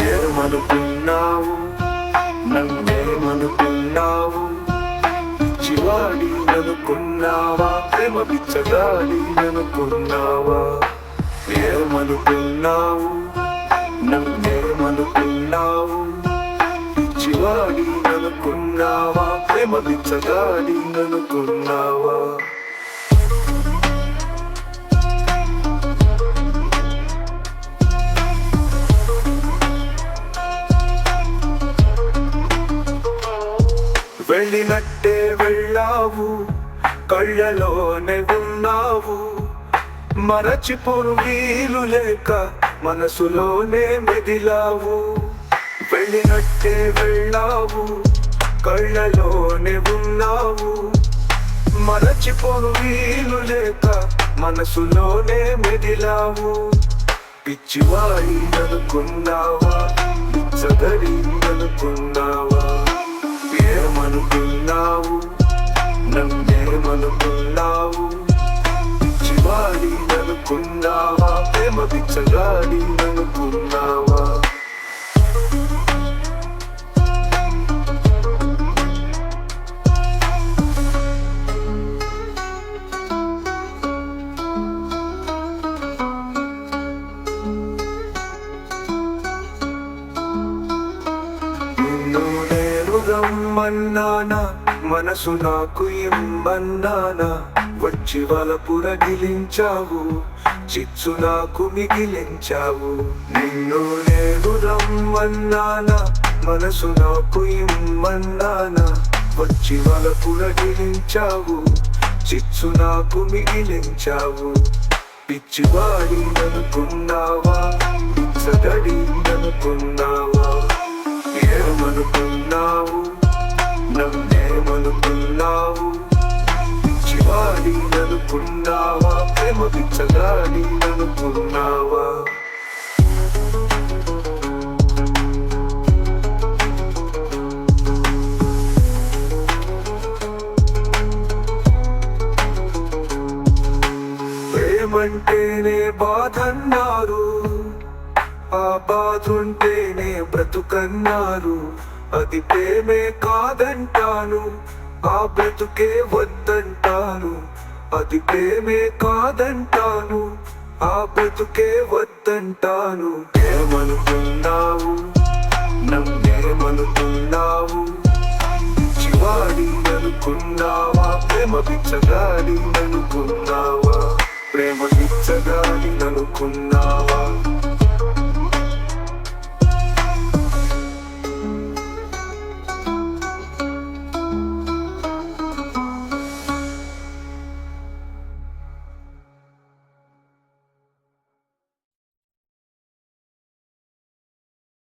ఏమనుకున్నావు? నన్నేమనుకున్నావు? చివాడి అనుకున్నావా ప్రేమ పిచ్చగాడి అనుకున్నావా ఏమనుకున్నావు? చివాడి అనుకున్నావా? ప్రేమ అనుకున్నావా వెళ్ళినట్టే వెళ్ళావు కళ్ళలోనే ఉన్నావు. మరచిపోను వీలు లేక మనసులోనే మెదిలావు. వెళ్ళినట్టే వెళ్ళావు. కళ్ళలోనే ఉన్నావు. మరచిపోను వీలు లేక మనసులోనే మెదిలావు. పిచ్చివాడి చదరిందనుకున్నావా ఏమనుకున్నావు? నన్నేమనుకున్నావు? పిచ్చివాడిందనుకున్నావా ప్రేమ పిచ్చగాడిందనుకున్నావా రమ్మన్నానా మనసు నాకు ఇమ్మన్నానా వచ్చి వలపుర గిలించావు. చిచ్చు నాకు మిగిలించావు. నిన్ను నేను రమ్మన్నానా మనసు నాకు ఇమ్మన్నానా వచ్చి వలపుర గిలించావు. చిచ్చు నాకు మిగిలించావు. పిచ్చివాడి ప్రేమ పిచ్చగాడి ప్రేమంటేనే బాధన్నారు ఆ బాధుంటేనే బ్రతుకన్నారు. అది ప్రేమే కాదంటాను ఆ బ్రతుకే వద్దంటాను. అది ప్రేమే కాదంటాను ఆ బతుకే వద్దంటాను. ఏమనుకున్నావు? నన్నేమనుకున్నావు? చివాడి అనుకున్నావా? ప్రేమ పిచ్చగాడి అనుకున్నావా? ప్రేమ పిచ్చగాడి అనుకున్నావా?